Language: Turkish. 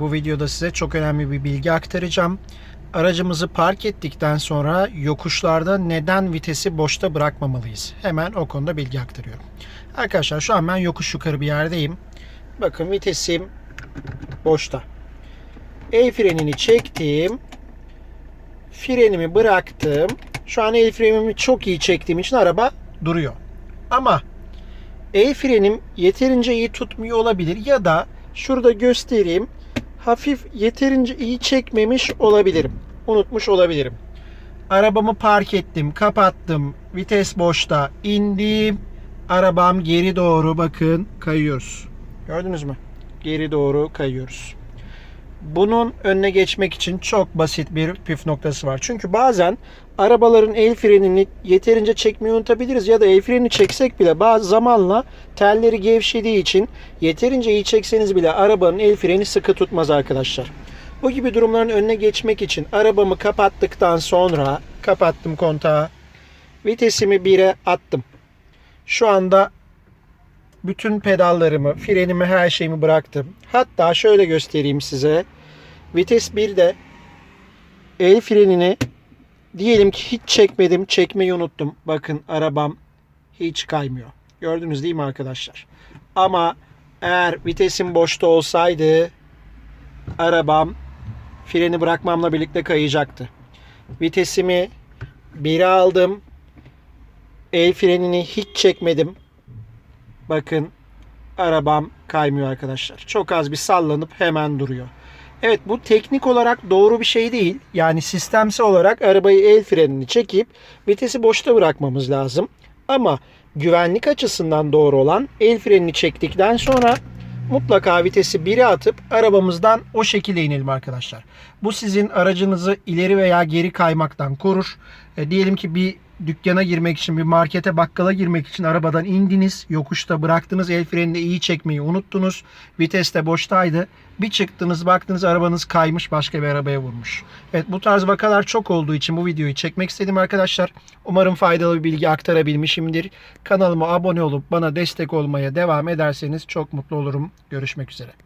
Bu videoda size çok önemli bir bilgi aktaracağım. Aracımızı park ettikten sonra yokuşlarda neden vitesi boşta bırakmamalıyız? Hemen o konuda bilgi aktarıyorum. Arkadaşlar şu an ben yokuş yukarı bir yerdeyim. Bakın vitesim boşta. El frenini çektim. Frenimi bıraktım. Şu an el frenimi çok iyi çektiğim için araba duruyor. Ama el frenim yeterince iyi tutmuyor olabilir ya da şurada göstereyim hafif yeterince iyi çekmemiş olabilirim. Unutmuş olabilirim. Arabamı park ettim, kapattım. Vites boşta. indim. Arabam geri doğru bakın kayıyoruz. Gördünüz mü? Geri doğru kayıyoruz. Bunun önüne geçmek için çok basit bir püf noktası var. Çünkü bazen arabaların el frenini yeterince çekmeyi unutabiliriz ya da el frenini çeksek bile bazı zamanla telleri gevşediği için yeterince iyi çekseniz bile arabanın el freni sıkı tutmaz arkadaşlar. Bu gibi durumların önüne geçmek için arabamı kapattıktan sonra kapattım kontağı. Vitesimi 1'e attım. Şu anda bütün pedallarımı, frenimi, her şeyimi bıraktım. Hatta şöyle göstereyim size. Vites 1'de el frenini diyelim ki hiç çekmedim, çekmeyi unuttum. Bakın arabam hiç kaymıyor. Gördünüz değil mi arkadaşlar? Ama eğer vitesim boşta olsaydı arabam freni bırakmamla birlikte kayacaktı. Vitesimi 1'e aldım. El frenini hiç çekmedim. Bakın arabam kaymıyor arkadaşlar. Çok az bir sallanıp hemen duruyor. Evet bu teknik olarak doğru bir şey değil. Yani sistemsel olarak arabayı el frenini çekip vitesi boşta bırakmamız lazım. Ama güvenlik açısından doğru olan el frenini çektikten sonra mutlaka vitesi 1'e atıp arabamızdan o şekilde inelim arkadaşlar. Bu sizin aracınızı ileri veya geri kaymaktan korur. E, diyelim ki bir dükkana girmek için, bir markete, bakkala girmek için arabadan indiniz. Yokuşta bıraktınız. El frenini iyi çekmeyi unuttunuz. Vites de boştaydı. Bir çıktınız baktınız arabanız kaymış başka bir arabaya vurmuş. Evet bu tarz vakalar çok olduğu için bu videoyu çekmek istedim arkadaşlar. Umarım faydalı bir bilgi aktarabilmişimdir. Kanalıma abone olup bana destek olmaya devam ederseniz çok mutlu olurum. Görüşmek üzere.